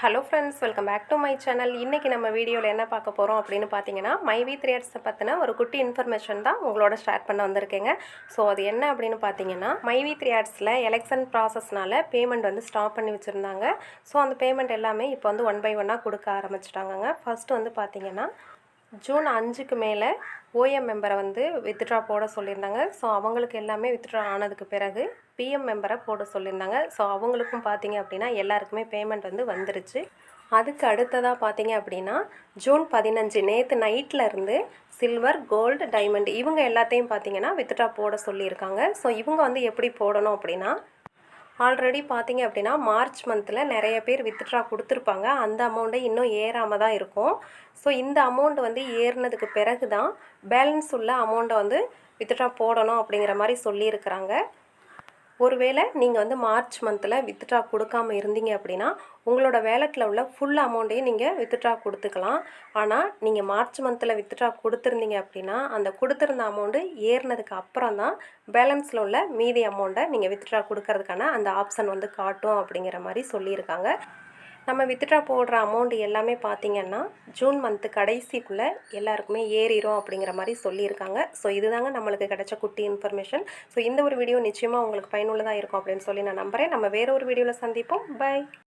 Hello friends welcome back to my channel இன்றைக்கி நம்ம வீடியோவில் என்ன பார்க்க போகிறோம் அப்படின்னு பார்த்தீங்கன்னா மைவி த்ரீயர்ஸை பற்றின ஒரு குட்டி இன்ஃபர்மேஷன் தான் உங்களோட ஷேர் பண்ண வந்திருக்கேங்க. ஸோ அது என்ன அப்படின்னு பார்த்தீங்கன்னா மைவி த்ரீயர்ஸில் எலெக்ஷன் ப்ராசஸ்னால் பேமெண்ட் வந்து ஸ்டாப் பண்ணி வச்சுருந்தாங்க. ஸோ அந்த பேமெண்ட் எல்லாமே இப்போ வந்து ஒன் பை ஒன்னாக கொடுக்க ஆரம்பிச்சிட்டாங்கங்க. ஃபஸ்ட்டு வந்து பார்த்தீங்கன்னா ஜூன் அஞ்சுக்கு மேலே ஓஎம் மெம்பரை வந்து வித்ட்ரா போட சொல்லியிருந்தாங்க. ஸோ அவங்களுக்கு எல்லாமே வித்ட்ரா ஆனதுக்கு பிறகு பிஎம் மெம்பரை போட சொல்லியிருந்தாங்க. ஸோ அவங்களுக்கும் பார்த்தீங்க அப்படின்னா எல்லாருக்குமே பேமெண்ட் வந்து வந்துருச்சு. அதுக்கு அடுத்ததாக பார்த்தீங்க அப்படின்னா ஜூன் பதினஞ்சு நேற்று நைட்டில் இருந்து சில்வர் கோல்டு டைமண்ட் இவங்க எல்லாத்தையும் பார்த்தீங்கன்னா வித்ட்ரா போட சொல்லியிருக்காங்க. ஸோ இவங்க வந்து எப்படி போடணும் அப்படின்னா ஆல்ரெடி பார்த்தீங்க அப்படின்னா மார்ச் மந்தில் நிறைய பேர் வித்ட்ரா கொடுத்துருப்பாங்க. அந்த அமௌண்ட்டை இன்னும் ஏறாமல் தான் இருக்கும். ஸோ இந்த அமௌண்ட் வந்து ஏறினதுக்கு பிறகு தான் பேலன்ஸ் உள்ள அமௌண்ட்டை வந்து வித்ட்ரா போடணும் அப்படிங்கிற மாதிரி சொல்லியிருக்கிறாங்க. ஒருவேளை நீங்கள் வந்து மார்ச் மந்தில் வித்ட்ரா கொடுக்காம இருந்தீங்க அப்படின்னா உங்களோட வேலெட்டில் உள்ள ஃபுல் அமௌண்ட்டையும் நீங்கள் வித்ட்ரா கொடுத்துக்கலாம். ஆனால் நீங்கள் மார்ச் மந்தில் வித்ட்ரா கொடுத்துருந்தீங்க அப்படின்னா அந்த கொடுத்துருந்த அமௌண்ட்டு ஏறினதுக்கு அப்புறம் தான் பேலன்ஸில் உள்ள மீதி அமௌண்ட்டை நீங்கள் வித்ட்ரா கொடுக்கறதுக்கான அந்த ஆப்ஷன் வந்து காட்டும் அப்படிங்கிற மாதிரி சொல்லியிருக்காங்க. நம்ம வித்ட்ரா போடுற அமௌண்ட் எல்லாமே பார்த்தீங்கன்னா ஜூன் மந்த்து கடைசிக்குள்ளே எல்லாருக்குமே ஏறிடும் அப்படிங்கிற மாதிரி சொல்லியிருக்காங்க. ஸோ இதுதாங்க நம்மளுக்கு கிடைச்ச குட்டி இன்ஃபர்மேஷன் ஸோ இந்த ஒரு வீடியோ நிச்சயமாக உங்களுக்கு பயனுள்ளதாக இருக்கும் அப்படின்னு சொல்லி நான் நம்புகிறேன் நம்ம வேற ஒரு வீடியோவில் சந்திப்போம். பை